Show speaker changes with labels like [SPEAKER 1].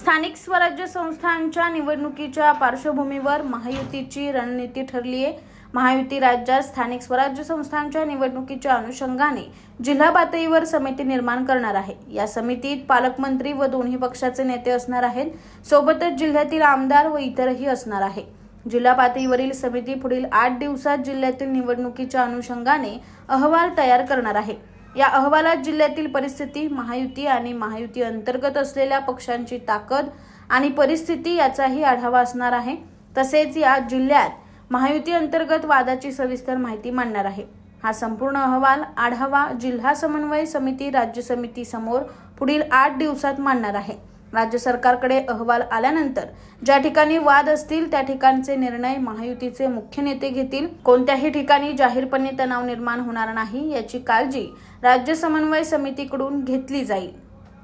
[SPEAKER 1] स्थानिक स्वराज्य संस्थांच्या निवडणुकीच्या पार्श्वभूमीवर महायुतीची रणनीती ठरली आहे. महायुती राज्यात स्थानिक स्वराज्य संस्थांच्या निवडणुकीच्या अनुषंगाने जिल्हा पातळीवर समिती निर्माण करणार आहे. या समितीत पालकमंत्री व दोन्ही पक्षाचे नेते असणार आहेत. सोबतच जिल्ह्यातील आमदार व इतरही असणार आहे. जिल्हा पातळीवरील समिती पुढील आठ दिवसात जिल्ह्यातील निवडणुकीच्या अनुषंगाने अहवाल तयार करणार आहे. या अहवालात जिल्ह्यातील परिस्थिती महायुती आणि महायुती अंतर्गत असलेल्या पक्षांची ताकद आणि परिस्थिती याचाही आढावा असणार आहे. तसेच या जिल्ह्यात महायुती अंतर्गत वादाची सविस्तर माहिती मांडणार आहे. हा संपूर्ण अहवाल आढावा जिल्हा समन्वय समिती राज्य समिती समोर पुढील आठ दिवसात मांडणार आहे. राज्य सरकारकडे अहवाल आल्यानंतर ज्या ठिकाणी वाद असतील त्या ठिकाणचे निर्णय महायुतीचे मुख्य नेते घेतील. कोणत्याही ठिकाणी जाहीरपणे तणाव निर्माण होणार नाही याची काळजी राज्य समन्वय समितीकडून घेतली जाईल.